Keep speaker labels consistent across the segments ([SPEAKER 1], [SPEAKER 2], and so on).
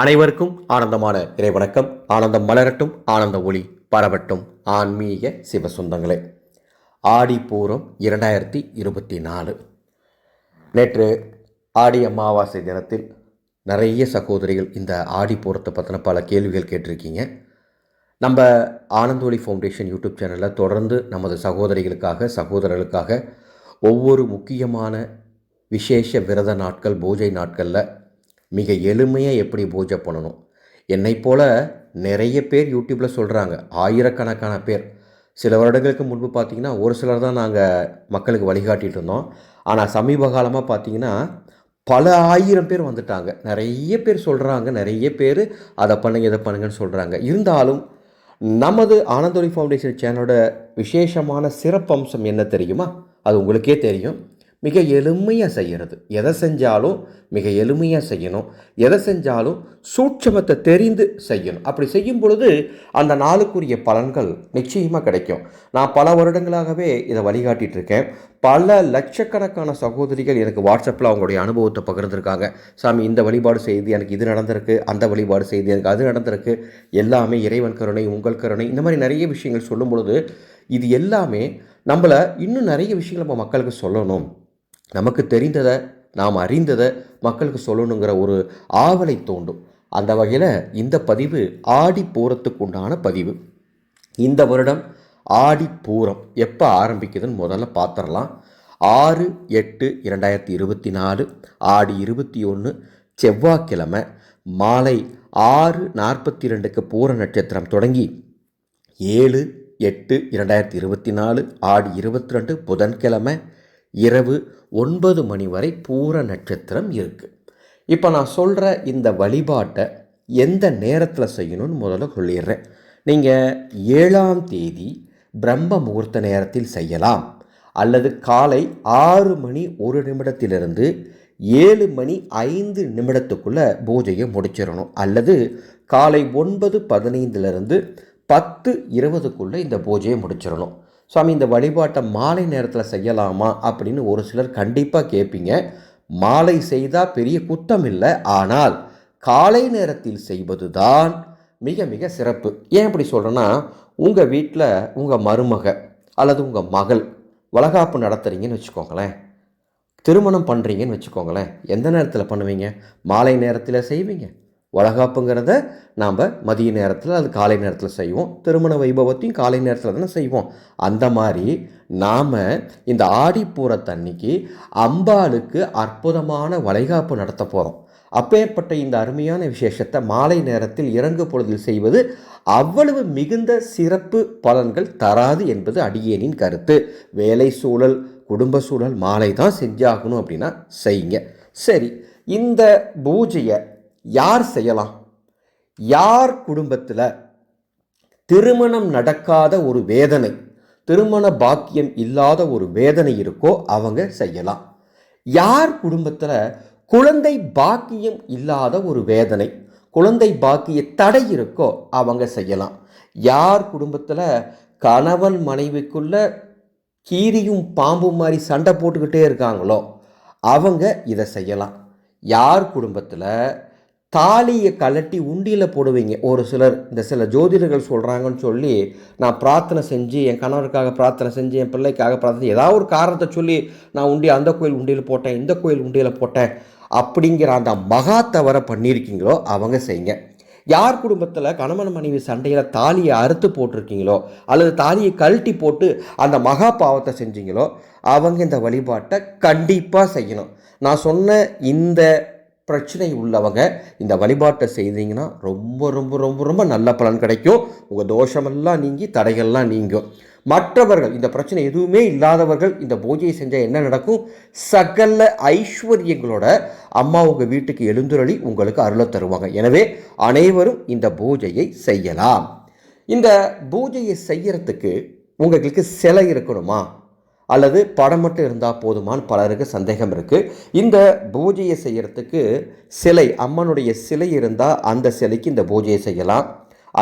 [SPEAKER 1] அனைவருக்கும் ஆனந்தமான இறைவணக்கம். ஆனந்தம் மலரட்டும் ஆனந்த ஒளி பரவட்டும். ஆன்மீக சிவசொந்தங்களே ஆடி பூரம் இரண்டாயிரத்தி இருபத்தி நாலு. நேற்று ஆடி அமாவாசை தினத்தில் நிறைய சகோதரிகள் இந்த ஆடி பூரத்தை பற்றின பல கேள்விகள் கேட்டிருக்கீங்க. நம்ம ஆனந்தோலி ஃபவுண்டேஷன் யூடியூப் சேனலில் தொடர்ந்து நமது சகோதரிகளுக்காக சகோதரர்களுக்காக ஒவ்வொரு முக்கியமான விசேஷ விரத நாட்கள் பூஜை நாட்களில் மிக எளிமையாக எப்படி பூஜை பண்ணணும்? என்னை போல் நிறைய பேர் யூடியூப்பில் சொல்கிறாங்க ஆயிரக்கணக்கான பேர். சில வருடங்களுக்கு முன்பு பார்த்திங்கன்னா ஒரு சிலர் தான் நாங்கள் மக்களுக்கு வழிகாட்டிகிட்டு இருந்தோம். ஆனால் சமீப காலமாக பார்த்தீங்கன்னா பல ஆயிரம் பேர் வந்துட்டாங்க. நிறைய பேர் சொல்கிறாங்க நிறைய பேர் அதை பண்ணுங்க இதை பண்ணுங்கன்னு சொல்கிறாங்க இருந்தாலும் நமது ஆனந்தோரி ஃபவுண்டேஷன் சேனலோட விசேஷமான சிறப்பம்சம் என்ன தெரியுமா? அது உங்களுக்கே தெரியும். மிக எளிமையாக செய்கிறது எதை செஞ்சாலும் மிக எளிமையாக செய்யணும். எதை செஞ்சாலும் சூட்சமத்தை தெரிந்து செய்யணும். அப்படி செய்யும் பொழுது அந்த நாளுக்குரிய பலன்கள் நிச்சயமாக கிடைக்கும். நான் பல வருடங்களாகவே இதை வழிகாட்டிகிட்டு இருக்கேன். பல லட்சக்கணக்கான சகோதரிகள் எனக்கு வாட்ஸ்அப்பில் அவங்களுடைய அனுபவத்தை பகிர்ந்துருக்காங்க. சாமி இந்த வழிபாடு செய்து எனக்கு இது நடந்திருக்கு அந்த வழிபாடு செய்து எனக்கு அது நடந்திருக்கு. எல்லாமே இறைவன் கருணை உங்கள் கருணை இந்த மாதிரி நிறைய விஷயங்கள் சொல்லும் பொழுது இது எல்லாமே நம்மளை இன்னும் நிறைய விஷயங்கள் நம்ம மக்களுக்கு சொல்லணும். நமக்கு தெரிந்ததை நாம் அறிந்ததை மக்களுக்கு சொல்லணுங்கிற ஒரு ஆவலை தோண்டும். அந்த வகையில் இந்த பதிவு ஆடி பூரத்துக்கு உண்டான பதிவு. இந்த வருடம் ஆடி பூரம் எப்போ ஆரம்பிக்குதுன்னு முதல்ல பார்த்துடலாம் ஆறு எட்டு இரண்டாயிரத்தி இருபத்தி நாலு ஆடி இருபத்தி ஒன்று செவ்வாய்க்கிழமை மாலை ஆறு நாற்பத்தி ரெண்டுக்கு பூர நட்சத்திரம் தொடங்கி ஏழு எட்டு இரண்டாயிரத்தி இருபத்தி நாலு ஆடி இருபத்தி ரெண்டு புதன்கிழமை இரவு ஒன்பது மணி வரை பூர நட்சத்திரம் இருக்குது இப்போ நான் சொல்கிற இந்த வழிபாட்டை எந்த நேரத்தில் செய்யணும்னு முதல்ல சொல்லிடுறேன். நீங்கள் ஏழாம் தேதி பிரம்ம முகூர்த்த நேரத்தில் செய்யலாம். அல்லது காலை ஆறு மணி ஒரு நிமிடத்திலிருந்து ஏழு மணி ஐந்து நிமிடத்துக்குள்ளே பூஜையை முடிச்சிடணும். அல்லது காலை ஒன்பது பதினைந்துலேருந்து பத்து இருபதுக்குள்ளே இந்த பூஜையை முடிச்சிடணும். சுவாமி இந்த வழிபாட்டை மாலை நேரத்தில் செய்யலாமா அப்படின்னு ஒரு சிலர் கண்டிப்பாக கேட்பீங்க. மாலை செய்தால் பெரிய குத்தம் இல்லை. ஆனால் காலை நேரத்தில் செய்வது தான் மிக மிக சிறப்பு. ஏன் அப்படி சொல்கிறேன்னா உங்கள் வீட்டில் உங்கள் மருமக அல்லது உங்கள் மகள் வளகாப்பு நடத்துகிறீங்கன்னு வச்சுக்கோங்களேன். திருமணம் பண்ணுறீங்கன்னு வச்சுக்கோங்களேன். எந்த நேரத்தில் பண்ணுவீங்க? மாலை நேரத்தில் செய்வீங்க? வளகாப்புங்கிறத நாம் மதிய நேரத்தில் அது காலை நேரத்தில் செய்வோம். திருமண வைபவத்தையும் காலை நேரத்தில் தானே செய்வோம். அந்த மாதிரி நாம் இந்த ஆடிப்பூரத்தன்னைக்கு அம்பாளுக்கு அற்புதமான வளைகாப்பு நடத்த போகிறோம் அப்பேற்பட்ட இந்த அருமையான விசேஷத்தை மாலை நேரத்தில் இறங்கு பொழுதில் செய்வது அவ்வளவு மிகுந்த சிறப்பு பலன்கள் தராது என்பது அடியேனின் கருத்து. வேலை சூழல் குடும்ப சூழல் மாலை தான் செஞ்சாகணும் அப்படின்னா செய்யுங்க. சரி இந்த பூஜையை யார் செய்யலாம்? யார் குடும்பத்தில் திருமணம் நடக்காத ஒரு வேதனை திருமண பாக்கியம் இல்லாத ஒரு வேதனை இருக்கோ அவங்க செய்யலாம். யார் குடும்பத்தில் குழந்தை பாக்கியம் இல்லாத ஒரு வேதனை குழந்தை பாக்கிய தடை இருக்கோ அவங்க செய்யலாம். யார் குடும்பத்தில் கணவன் மனைவிக்குள்ள கீரியும் பாம்பும் மாதிரி சண்டை போட்டுக்கிட்டே இருக்காங்களோ அவங்க இதை செய்யலாம். யார் குடும்பத்தில் தாலியை கலட்டி உண்டியில் போடுவீங்க. ஒரு சிலர் இந்த சில ஜோதிடர்கள் சொல்கிறாங்கன்னு சொல்லி நான் பிரார்த்தனை செஞ்சு என் கணவருக்காக பிரார்த்தனை செஞ்சு என் பிள்ளைக்காக பிரார்த்தனை ஏதாவது ஒரு காரணத்தை சொல்லி நான் உண்டி அந்த கோயில் உண்டியில் போட்டேன் இந்த கோயில் உண்டியில் போட்டேன் அப்படிங்கிற அந்த மகா தவறை பண்ணியிருக்கீங்களோ அவங்க செய்யுங்க. யார் குடும்பத்தில் கணவன் மனைவி சண்டையில் தாலியை அறுத்து போட்டிருக்கீங்களோ அல்லது தாலியை கழட்டி போட்டு அந்த மகா பாவத்தை செஞ்சீங்களோ அவங்க இந்த வழிபாட்டை கண்டிப்பாக செய்யணும். நான் சொன்ன இந்த பிரச்சனை உள்ளவங்க இந்த வழிபாட்டை செய்தீங்கன்னா ரொம்ப ரொம்ப ரொம்ப ரொம்ப நல்ல பலன் கிடைக்கும். உங்கள் தோஷமெல்லாம் நீங்கி தடைகள்லாம் நீங்கும். மற்றவர்கள் இந்த பிரச்சனை எதுவுமே இல்லாதவர்கள் இந்த பூஜையை செஞ்சால் என்ன நடக்கும்? சகல ஐஸ்வர்யங்களோட அம்மா உங்கள் வீட்டுக்கு எழுந்துருளி உங்களுக்கு அருளை தருவாங்க. எனவே அனைவரும் இந்த பூஜையை செய்யலாம். இந்த பூஜையை செய்யறதுக்கு உங்களுக்கு சிலை இருக்கணுமா? அல்லது படம் மட்டும் இருந்தால் போதுமான்னு பலருக்கு சந்தேகம் இருக்குது இந்த பூஜையை செய்கிறதுக்கு சிலை அம்மனுடைய சிலை இருந்தால் அந்த சிலைக்கு இந்த பூஜையை செய்யலாம்.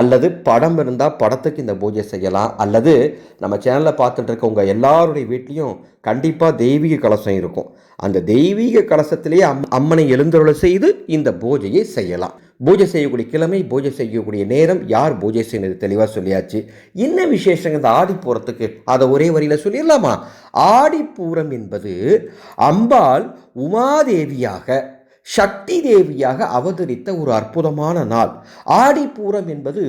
[SPEAKER 1] அல்லது படம் இருந்தால் படத்துக்கு இந்த பூஜை செய்யலாம். அல்லது நம்ம சேனலில் பார்த்துட்டு இருக்க உங்கள் எல்லாருடைய வீட்லேயும் கண்டிப்பாக தெய்வீக கலசம் இருக்கும். அந்த தெய்வீக கலசத்திலேயே அம் அம்மனை எழுந்தருளை செய்து இந்த பூஜையை செய்யலாம். பூஜை செய்யக்கூடிய கிழமை பூஜை செய்யக்கூடிய நேரம் யார் பூஜை செய்யறது தெளிவாக சொல்லியாச்சு. என்ன விசேஷங்க இந்த ஆடிப்பூரத்துக்கு? அதை ஒரே வரியில் சொல்லிடலாமா? ஆடிப்பூரம் என்பது அம்பாள் உமாதேவியாக சக்தி தேவியாக அவதரித்த ஒரு அற்புதமான நாள். ஆடிப்பூரம் என்பது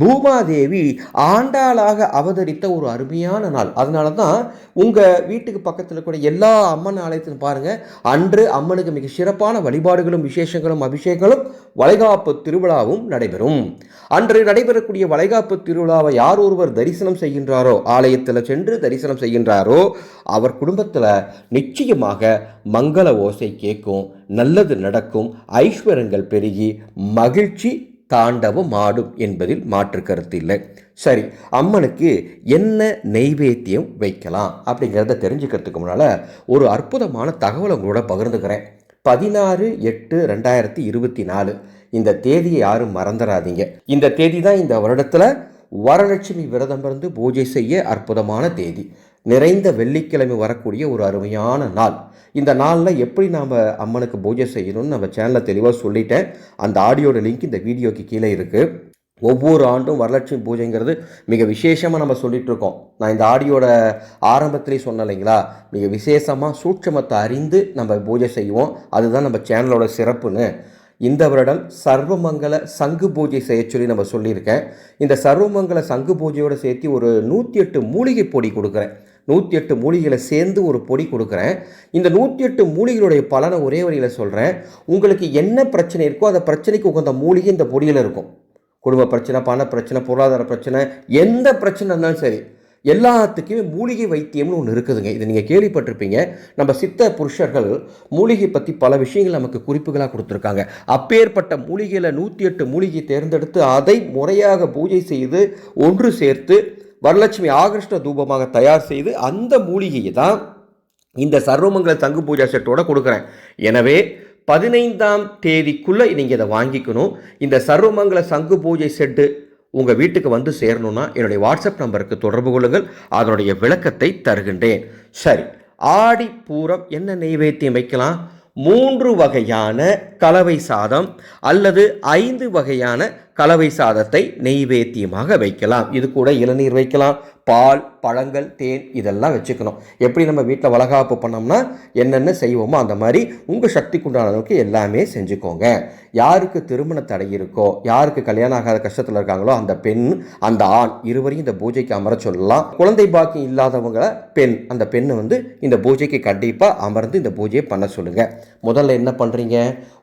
[SPEAKER 1] பூமாதேவி ஆண்டாளாக அவதரித்த ஒரு அருமையான நாள். அதனால தான் உங்கள் வீட்டுக்கு பக்கத்தில் கூட எல்லா அம்மன் ஆலயத்திலும் பாருங்கள் அன்று அம்மனுக்கு மிக சிறப்பான வழிபாடுகளும் விசேஷங்களும் அபிஷேகங்களும் வளைகாப்பு திருவிழாவும் நடைபெறும். அன்று நடைபெறக்கூடிய வளைகாப்பு திருவிழாவை யார் ஒருவர் தரிசனம் செய்கின்றாரோ ஆலயத்தில் சென்று தரிசனம் செய்கின்றாரோ அவர் குடும்பத்தில் நிச்சயமாக மங்கள ஓசை கேட்கும். நல்லது நடக்கும் ஐஸ்வரங்கள் பெருகி மகிழ்ச்சி தாண்டவம் ஆடும் என்பதில் மாற்று கருத்து இல்லை. சரி அம்மனுக்கு என்ன நெய்வேத்தியம் வைக்கலாம் அப்படிங்கிறத தெரிஞ்சுக்கிறதுக்கு முன்னால் ஒரு அற்புதமான தகவலை உங்களோட பகிர்ந்துக்கிறேன். பதினாறு எட்டு ரெண்டாயிரத்தி இருபத்தி நாலு. இந்த தேதியை யாரும் மறந்துடாதீங்க. இந்த தேதி தான் இந்த வருடத்தில் வரலட்சுமி விரதம் இருந்து பூஜை செய்ய அற்புதமான தேதி. நிறைந்த வெள்ளிக்கிழமை வரக்கூடிய ஒரு அருமையான நாள். இந்த நாளில் எப்படி நாம் அம்மனுக்கு பூஜை செய்யணும்னு நம்ம சேனலில் தெளிவாக சொல்லிட்டேன். அந்த ஆடியோட லிங்க் இந்த வீடியோக்கு கீழே இருக்குது ஒவ்வொரு ஆண்டும் வரலட்சுமி பூஜைங்கிறது மிக விசேஷமாக நம்ம சொல்லிகிட்ருக்கோம் இருக்கோம் நான் இந்த ஆடியோட ஆரம்பத்துலேயே சொன்னேன் இல்லைங்களா? மிக விசேஷமாக சூட்சமத்தை அறிந்து நம்ம பூஜை செய்வோம். அதுதான் நம்ம சேனலோட சிறப்புன்னு. இந்த வருடம் சர்வமங்கல சங்கு பூஜை செய்ய சொல்லி நம்ம சொல்லியிருக்கேன். இந்த சர்வமங்கல சங்கு பூஜையோடு சேர்த்து ஒரு நூற்றி எட்டு மூலிகை பொடி கொடுக்குறேன். நூற்றி எட்டு மூலிகளை சேர்ந்து ஒரு பொடி கொடுக்குறேன். இந்த நூற்றி எட்டு மூலிகளுடைய பலனை ஒரே வழியில் சொல்கிறேன் உங்களுக்கு என்ன பிரச்சனை இருக்கோ அந்த பிரச்சனைக்கு உகந்த மூலிகை இந்த பொடியில் இருக்கும். குடும்ப பிரச்சனை பண பிரச்சனை பொருளாதார பிரச்சனை எந்த பிரச்சனை இருந்தாலும் சரி எல்லாத்துக்குமே மூலிகை வைத்தியம்னு ஒன்று இருக்குதுங்க. இதை நீங்கள் கேள்விப்பட்டிருப்பீங்க. நம்ம சித்த புருஷர்கள் மூலிகை பற்றி பல விஷயங்கள் நமக்கு குறிப்புகளாக கொடுத்துருக்காங்க. அப்பேற்பட்ட மூலிகையில் நூற்றி எட்டு மூலிகை தேர்ந்தெடுத்து அதை முறையாக பூஜை செய்து ஒன்று சேர்த்து வரலட்சுமி ஆகர்ஷ்ட தூபமாக தயார் செய்து அந்த மூலிகையை தான் இந்த சர்வமங்கல தங்கு பூஜா செட்டோட கொடுக்குறேன். எனவே பதினைந்தாம் தேதிக்குள்ளே நீங்கள் இதை வாங்கிக்கணும். இந்த சர்வமங்கல சங்கு பூஜை செட்டு உங்கள் வீட்டுக்கு வந்து சேரணும்னா என்னுடைய வாட்ஸ்அப் நம்பருக்கு தொடர்பு கொள்ளுங்கள். அதனுடைய விளக்கத்தை தருகின்றேன். சரி ஆடி பூரம் என்ன நெய்வேத்தியம் வைக்கலாம்? மூன்று வகையான கலவை சாதம் அல்லது ஐந்து வகையான கலவை சாதத்தை நெய்வேத்தியமாக வைக்கலாம். இது கூட இளநீர் வைக்கலாம். பால் பழங்கள் தேன் இதெல்லாம் வச்சுக்கணும். எப்படி நம்ம வீட்டில் வளகாப்பு பண்ணோம்னா என்னென்ன செய்வோமோ அந்த மாதிரி உங்கள் சக்திக்குண்டான அளவுக்கு எல்லாமே செஞ்சுக்கோங்க. யாருக்கு திருமண தடை இருக்கோ யாருக்கு கல்யாணம் ஆகாத கஷ்டத்தில் இருக்காங்களோ அந்த பெண் அந்த ஆண் இருவரையும் இந்த பூஜைக்கு அமர சொல்லலாம். குழந்தை பாக்கியம் இல்லாதவங்கள பெண் அந்த பெண்ணை வந்து இந்த பூஜைக்கு கண்டிப்பாக அமர்ந்து இந்த பூஜையை பண்ண சொல்லுங்கள் முதல்ல என்ன பண்ணுறீங்க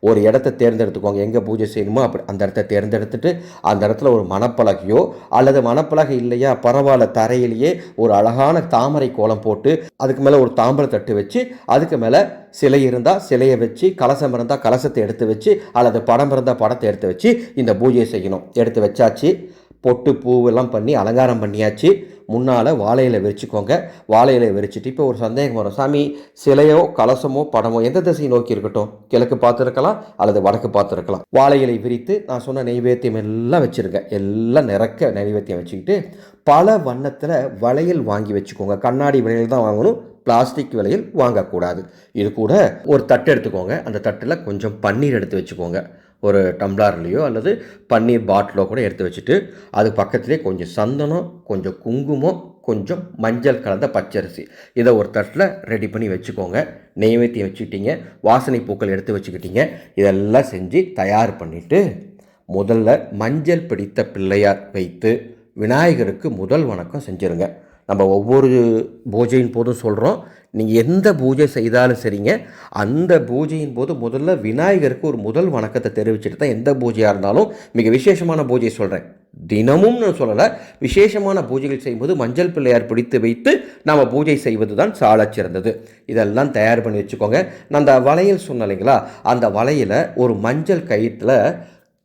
[SPEAKER 1] ஒரு இடத்த தேர்ந்தெடுத்துக்கோங்க. எங்கே பூஜை செய்யணுமோ அப்படி அந்த இடத்த தேர்ந்தெடுத்துட்டு அந்த இடத்துல ஒரு மணப்பலகையோ அல்லது மணப்பலகை இல்லையா பரவாயில்ல தரையிலேயே ஒரு அழகான தாமரை கோலம் போட்டு அதுக்கு மேலே ஒரு தாம்பரம் தட்டு வச்சு அதுக்கு மேலே சிலை இருந்தால் சிலையை வச்சு கலசம் இருந்தால் கலசத்தை எடுத்து வச்சு அல்லது படம் இருந்தால் படத்தை எடுத்து வச்சு இந்த பூஜையை செய்யணும். எடுத்து வச்சாச்சு. பொட்டு பூவெல்லாம் பண்ணி அலங்காரம் பண்ணியாச்சு. முன்னால் வாழையில விரிச்சுக்கோங்க. வாழையில் விரிச்சிட்டு இப்போ ஒரு சந்தேகம் வரும். சாமி சிலையோ கலசமோ படமோ எந்த திசையை நோக்கி இருக்கட்டும்? கிழக்கு பார்த்துருக்கலாம் அல்லது வடக்கு பார்த்துருக்கலாம். வாழை இலை விரித்து நான் சொன்ன நெய்வேத்தியம் எல்லாம் வச்சுருக்கேன் எல்லாம் நிறக்க நைவேத்தியம் வச்சுக்கிட்டு பல வண்ணத்தில் வளையல் வாங்கி வச்சுக்கோங்க. கண்ணாடி வளையல் தான் வாங்கணும். பிளாஸ்டிக் விலையில் வாங்கக்கூடாது. இது கூட ஒரு தட்டு எடுத்துக்கோங்க. அந்த தட்டில் கொஞ்சம் பன்னீர் எடுத்து வச்சுக்கோங்க. ஒரு டம்ளர்லேயோ அல்லது பன்னீர் பாட்டிலோ கூட எடுத்து வச்சுட்டு அது பக்கத்துலேயே கொஞ்சம் சந்தனம் கொஞ்சம் குங்குமம் கொஞ்சம் மஞ்சள் கலந்த பச்சரிசி. இதை ஒரு தட்டில் ரெடி பண்ணி வச்சுக்கோங்க. நெய்வேத்தியம் வச்சுக்கிட்டீங்க வாசனை பூக்கள் எடுத்து வச்சுக்கிட்டீங்க. இதெல்லாம் செஞ்சு தயார் பண்ணிவிட்டு முதல்ல மஞ்சள் பிடித்த பிள்ளையார் வைத்து விநாயகருக்கு முதல் வணக்கம் செஞ்சுருங்க. நம்ம ஒவ்வொரு பூஜையின் போதும் சொல்கிறோம் நீங்கள் எந்த பூஜை செய்தாலும் சரிங்க. அந்த பூஜையின் போது முதல்ல விநாயகருக்கு ஒரு முதல் வணக்கத்தை தெரிவிச்சுட்டு தான் எந்த பூஜையாக இருந்தாலும் மிக விசேஷமான பூஜை சொல்கிறேன் தினமும் நான் சொல்லலை விசேஷமான பூஜைகள் செய்யும்போது மஞ்சள் பிள்ளையார் பிடித்து வைத்து நாம் பூஜை செய்வது தான் சாலச் சிறந்தது. இதெல்லாம் தயார் பண்ணி வச்சுக்கோங்க. நான் அந்த வளையல் சொன்னேன் இல்லைங்களா? அந்த வளையலை ஒரு மஞ்சள் கயிற்றில்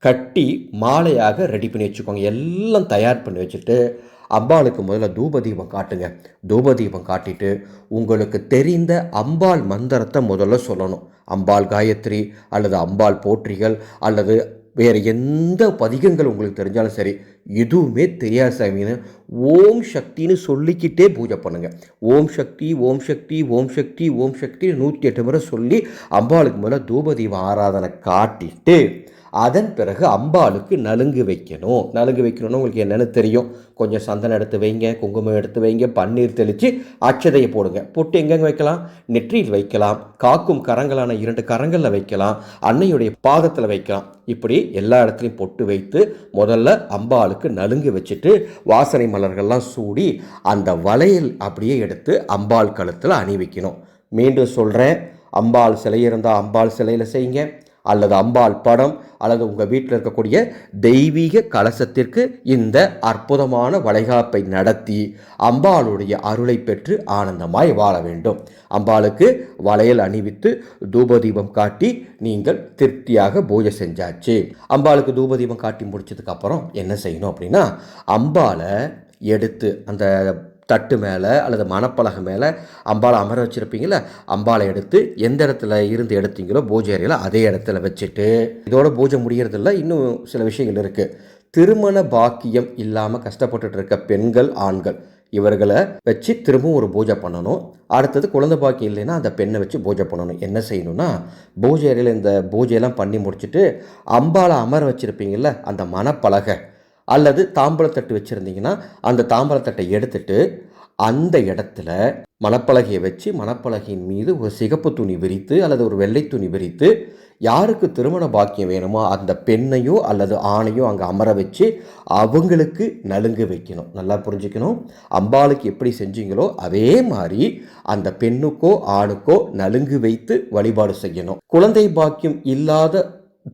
[SPEAKER 1] கட்டி மாலையாக ரெடி பண்ணி வச்சுக்கோங்க. எல்லாம் தயார் பண்ணி வச்சுட்டு அம்பாளுக்கு முதல்ல தூபதீபம் காட்டுங்க. தூபதீபம் காட்டிட்டு உங்களுக்கு தெரிந்த அம்பாள் மந்திரத்தை முதல்ல சொல்லணும். அம்பாள் காயத்ரி அல்லது அம்பாள் போற்றிகள் அல்லது வேறு எந்த பதிகங்கள் உங்களுக்கு தெரிஞ்சாலும் சரி எதுவுமே தெரியாது சாமின்னு ஓம் சக்தின்னு சொல்லிக்கிட்டே பூஜை பண்ணுங்கள் ஓம் சக்தி ஓம் சக்தி ஓம் சக்தி ஓம் சக்தி நூற்றி எட்டு முறை சொல்லி அம்பாளுக்கு முதல்ல தூபதீப ஆராதனை காட்டிட்டு அதன் பிறகு அம்பாளுக்கு நலுங்கு வைக்கணும். நலுங்கு வைக்கணும்னு உங்களுக்கு என்னென்னு தெரியும். கொஞ்சம் சந்தனம் எடுத்து வைங்க குங்குமம் எடுத்து வைங்க பன்னீர் தெளித்து அச்சதையை போடுங்க. பொட்டு எங்கெங்க வைக்கலாம்? நெற்றியில் வைக்கலாம் காக்கும் கரங்களான இரண்டு கரங்களில் வைக்கலாம் அன்னையுடைய பாதத்தில் வைக்கலாம். இப்படி எல்லா இடத்துலையும் பொட்டு வைத்து முதல்ல அம்பாளுக்கு நலுங்கு வச்சுட்டு வாசனை மலர்கள்லாம் சூடி அந்த வளையல் அப்படியே எடுத்து அம்பாள் கழுத்தில் அணிவிக்கணும். மீண்டும் சொல்கிறேன் அம்பாள் சிலை இருந்தால் அம்பாள் சிலையில் செய்யுங்க. அல்லது அம்பாள் படம் அல்லது உங்கள் வீட்டில் இருக்கக்கூடிய தெய்வீக கலசத்திற்கு இந்த அற்புதமான வளைகாப்பை நடத்தி அம்பாளுடைய அருளை பெற்று ஆனந்தமாய் வாழ வேண்டும். அம்பாளுக்கு வளையல் அணிவித்து தூபதீபம் காட்டி நீங்கள் திருப்தியாக பூஜை செஞ்சாச்சு. அம்பாளுக்கு தூபதீபம் காட்டி முடிச்சதுக்கப்புறம் என்ன செய்யணும் அப்படின்னா அம்பாளை எடுத்து அந்த தட்டு மேலே அல்லது மணப்பலகை மேலே அம்பாளை அமர வச்சுருப்பீங்கள அம்பாளை எடுத்து எந்த இடத்துல இருந்து எடுத்தீங்களோ பூஜை அறையில் அதே இடத்துல வச்சுட்டு இதோட பூஜை முடிகிறதில்ல இன்னும் சில விஷயங்கள் இருக்குது திருமண பாக்கியம் இல்லாமல் கஷ்டப்பட்டுட்டு இருக்க பெண்கள் ஆண்கள் இவர்களை வச்சு திரும்பவும் ஒரு பூஜை பண்ணணும். அடுத்தது குழந்தை பாக்கி இல்லைன்னா அந்த பெண்ணை வச்சு பூஜை பண்ணணும். என்ன செய்யணும்னா பூஜை அறையில் இந்த பூஜையெல்லாம் பண்ணி முடிச்சுட்டு அம்பாளை அமர வச்சுருப்பீங்கள அந்த மணப்பலகை அல்லது தாம்பழத்தட்டு வச்சுருந்தீங்கன்னா அந்த தாம்பழத்தட்டை எடுத்துட்டு அந்த இடத்துல மணப்பலகையை வச்சு மணப்பலகையின் மீது ஒரு சிகப்பு துணி விரித்து அல்லது ஒரு வெள்ளை துணி விரித்து யாருக்கு திருமண பாக்கியம் வேணுமோ அந்த பெண்ணையோ அல்லது ஆணையோ அங்கே அமர வச்சு அவங்களுக்கு நலுங்கு வைக்கணும். நல்லா புரிஞ்சுக்கணும். அம்பாளுக்கு எப்படி செஞ்சீங்களோ அதே மாதிரி அந்த பெண்ணுக்கோ ஆணுக்கோ நலுங்கு வைத்து வழிபாடு செய்யணும். குழந்தை பாக்கியம் இல்லாத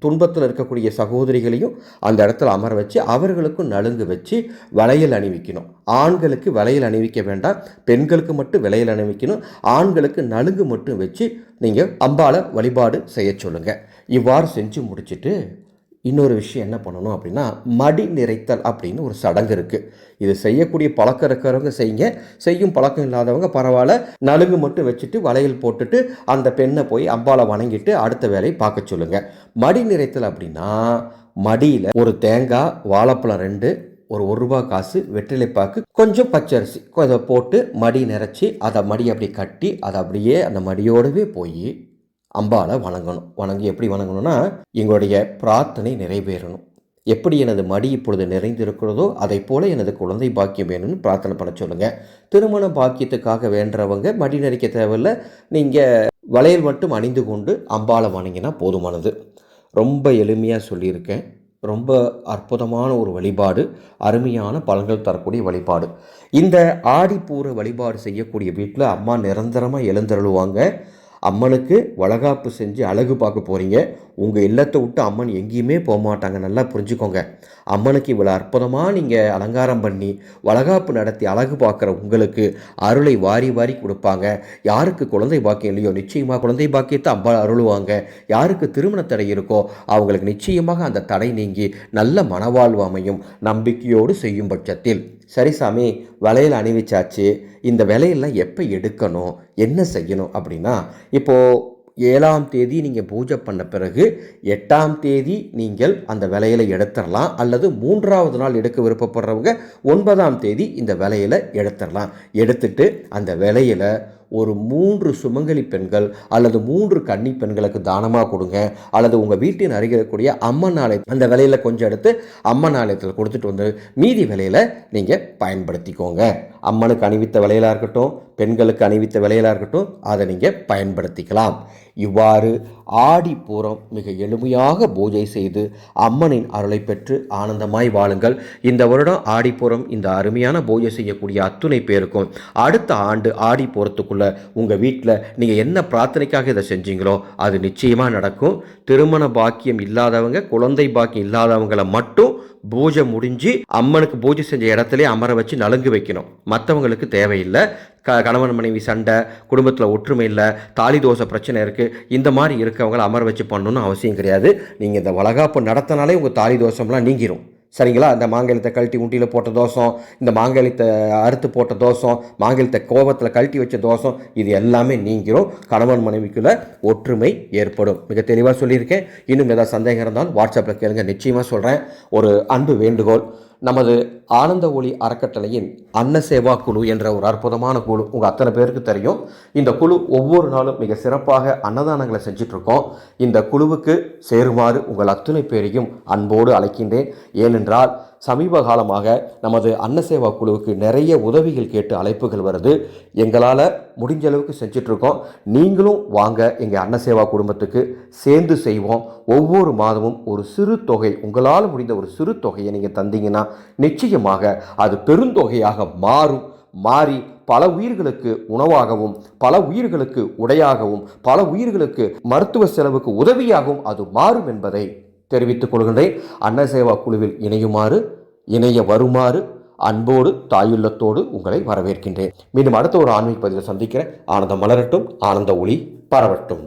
[SPEAKER 1] துன்பத்தில் இருக்கக்கூடிய சகோதரிகளையும் அந்த இடத்துல அமர வச்சு அவர்களுக்கும் நலுங்கு வச்சு வளையல் அணிவிக்கணும். ஆண்களுக்கு வளையல் அணிவிக்க வேண்டாம். பெண்களுக்கு மட்டும் வளையல் அணிவிக்கணும். ஆண்களுக்கு நலுங்கு மட்டும் வச்சு நீங்கள் அம்பால வழிபாடு செய்ய சொல்லுங்கள் இவ்வாறு செஞ்சு முடிச்சுட்டு இன்னொரு விஷயம் என்ன பண்ணணும் அப்படின்னா மடி நிறைத்தல் அப்படின்னு ஒரு சடங்கு இருக்குது இது செய்யக்கூடிய பழக்கம் இருக்கிறவங்க செய்யுங்க. செய்யும் பழக்கம் இல்லாதவங்க பரவாயில்ல. நலுங்கு மட்டும் வச்சுட்டு வளையல் போட்டுட்டு அந்த பெண்ணை போய் அம்பாலை வணங்கிட்டு அடுத்த வேலையை பார்க்க சொல்லுங்கள் மடி நிறைத்தல் அப்படின்னா மடியில் ஒரு தேங்காய் வாழைப்பழம் ரெண்டு ஒரு ஒரு ரூபா காசு வெற்றிலைப்பாக்கு கொஞ்சம் பச்சரிசி அதை போட்டு மடி நிறைச்சி அதை மடி அப்படி கட்டி அதை அப்படியே அந்த மடியோடவே போய் அம்பாவை வணங்கணும். வணங்கி எப்படி வணங்கணும்னா எங்களுடைய பிரார்த்தனை நிறைவேறணும். எப்படி எனது மடி இப்பொழுது நிறைந்திருக்கிறதோ அதை போல எனது குழந்தை பாக்கியம் வேணும்னு பிரார்த்தனை பண்ண சொல்லுங்கள் திருமண பாக்கியத்துக்காக வேண்டவங்க மடி நிறைக்க தேவையில்ல. நீங்கள் வளையல் மட்டும் அணிந்து கொண்டு அம்பாவை வணங்கினா போதுமானது. ரொம்ப எளிமையாக சொல்லியிருக்கேன். ரொம்ப அற்புதமான ஒரு வழிபாடு அருமையான பலன்கள் தரக்கூடிய வழிபாடு. இந்த ஆடிப்பூர வழிபாடு செய்யக்கூடிய வீட்டில் அம்மா நிரந்தரமாக எழுந்தருளுவாங்க. அம்மனுக்கு வளகாப்பு செஞ்சு அழகு பார்க்க போகிறீங்க உங்கள் இல்லத்தை விட்டு அம்மன் எங்கேயுமே போக மாட்டாங்க நல்லா புரிஞ்சுக்கோங்க. அம்மனுக்கு இவ்வளோ அற்புதமாக நீங்கள் அலங்காரம் பண்ணி வளகாப்பு நடத்தி அழகு பார்க்குற உங்களுக்கு அருளை வாரி வாரி கொடுப்பாங்க. யாருக்கு குழந்தை பாக்கியம் இல்லையோ நிச்சயமாக குழந்தை பாக்கியத்தை அம்பா அருளுவாங்க. யாருக்கு திருமண தடை இருக்கோ அவங்களுக்கு நிச்சயமாக அந்த தடை நீங்கி நல்ல மனவாழ்வு அமையும். நம்பிக்கையோடு செய்யும் பட்சத்தில். சரி சாமி வளையல் அணிவிச்சாச்சு. இந்த விலையெல்லாம் எப்போ எடுக்கணும்? என்ன செய்யணும்? அப்படின்னா இப்போது ஏழாம் தேதி நீங்கள் பூஜை பண்ண பிறகு எட்டாம் தேதி நீங்கள் அந்த விலையில எடுத்துடலாம் அல்லது மூன்றாவது நாள் எடுக்க விருப்பப்படுறவங்க ஒன்பதாம் தேதி இந்த விலையில எடுத்துடலாம் எடுத்துட்டு அந்த விலையில ஒரு மூன்று சுமங்கலி பெண்கள் அல்லது மூன்று கன்னி பெண்களுக்கு தானமாக கொடுங்க அல்லது உங்கள் வீட்டின் அருகில் இருக்கக்கூடிய அம்மன் ஆலயம் அந்த விலையில் கொஞ்சம் எடுத்து அம்மன் ஆலயத்தில் கொடுத்துட்டு வந்து மீதி விலையில் நீங்கள் பயன்படுத்திக்கோங்க. அம்மனுக்கு அணிவித்த விலையிலாக இருக்கட்டும் பெண்களுக்கு அணிவித்த விலையிலாக இருக்கட்டும் அதை நீங்கள் பயன்படுத்திக்கலாம். இவ்வாறு ஆடி பூரம் மிக எளிமையாக பூஜை செய்து அம்மனின் அருளை பெற்று ஆனந்தமாய் வாழுங்கள். இந்த வருடம் ஆடிப்பூரம் இந்த அருமையான பூஜை செய்யக்கூடிய அத்துணை பேருக்கும். அடுத்த ஆண்டு ஆடி போகிறதுக்குள்ள உங்கள் வீட்டில் நீங்கள் என்ன பிரார்த்தனைக்காக இதை செஞ்சீங்களோ அது நிச்சயமாக நடக்கும். திருமண பாக்கியம் இல்லாதவங்க குழந்தை பாக்கியம் இல்லாதவங்களை மட்டும் பூஜை முடிஞ்சு அம்மனுக்கு பூஜை செஞ்ச இடத்துல அமர வச்சு நலுங்கு வைக்கணும். மற்றவங்களுக்கு தேவையில்லை. க கணவன் மனைவி சண்டை குடும்பத்தில் ஒற்றுமை இல்லை தாலி தோசை பிரச்சனை இருக்குது இந்த மாதிரி இருக்கவங்களை அமர வச்சு பண்ணணும்னு அவசியம் கிடையாது. நீங்கள் இந்த வளகாப்பு நடத்தினாலே உங்கள் தாலி தோஷம்லாம் நீங்கிரும். சரிங்களா? இந்த மாங்கல்யத்தை கழட்டி உண்டியில் போட்ட தோஷம் இந்த மாங்கல்யத்தை அறுத்து போட்ட தோஷம் மாங்கல்யத்தை கோபத்தில் கழட்டி வச்ச தோஷம் இது எல்லாமே நீங்கிரும். கணவன் மனைவிக்குள்ளே ஒற்றுமை ஏற்படும். மிக தெளிவாக சொல்லியிருக்கேன். இன்னும் ஏதாவது சந்தேகம் இருந்தாலும் வாட்ஸ்அப்பில் கேளுங்க. நிச்சயமாக சொல்கிறேன் ஒரு அன்பு வேண்டுகோள். நமது ஆனந்த ஒளி அறக்கட்டளையின் அன்ன சேவா குழு என்ற ஒரு அற்புதமான குழு உங்கள் அத்தனை பேருக்கு தெரியும். இந்த குழு ஒவ்வொரு நாளும் மிக சிறப்பாக அன்னதானங்களை செஞ்சிட்ருக்கோம். இந்த குழுவுக்கு சேருமாறு உங்கள் அத்தனை பேரையும் அன்போடு அழைக்கின்றேன். ஏனென்றால் சமீப காலமாக நமது அன்னசேவா குழுவுக்கு நிறைய உதவிகள் கேட்டு அழைப்புகள் வருது. எங்களால் முடிஞ்ச அளவுக்கு செஞ்சிட்ருக்கோம். நீங்களும் வாங்க எங்கள் அன்னசேவா குடும்பத்துக்கு சேர்ந்து செய்வோம். ஒவ்வொரு மாதமும் ஒரு சிறு தொகை உங்களால் முடிந்த ஒரு சிறு தொகையை நீங்கள் தந்தீங்கன்னா நிச்சயமாக அது பெருந்தொகையாக மாறும். மாறி பல உயிர்களுக்கு உணவாகவும் பல உயிர்களுக்கு உடையாகவும் பல உயிர்களுக்கு மருத்துவ செலவுக்கு உதவியாகவும் அது மாறும் என்பதை தெரிவித்துக் கொள்கின்றேன். அன்னசேவா குழுவில் இணையுமாறு இணைய வருமாறு அன்போடு தாயுள்ளத்தோடு உங்களை வரவேற்கின்றேன். மீண்டும் அடுத்த ஒரு ஆன்மீக பதிவில் சந்திக்கிறேன். ஆனந்தம் மலரட்டும் ஆனந்த ஒளி பரவட்டும்.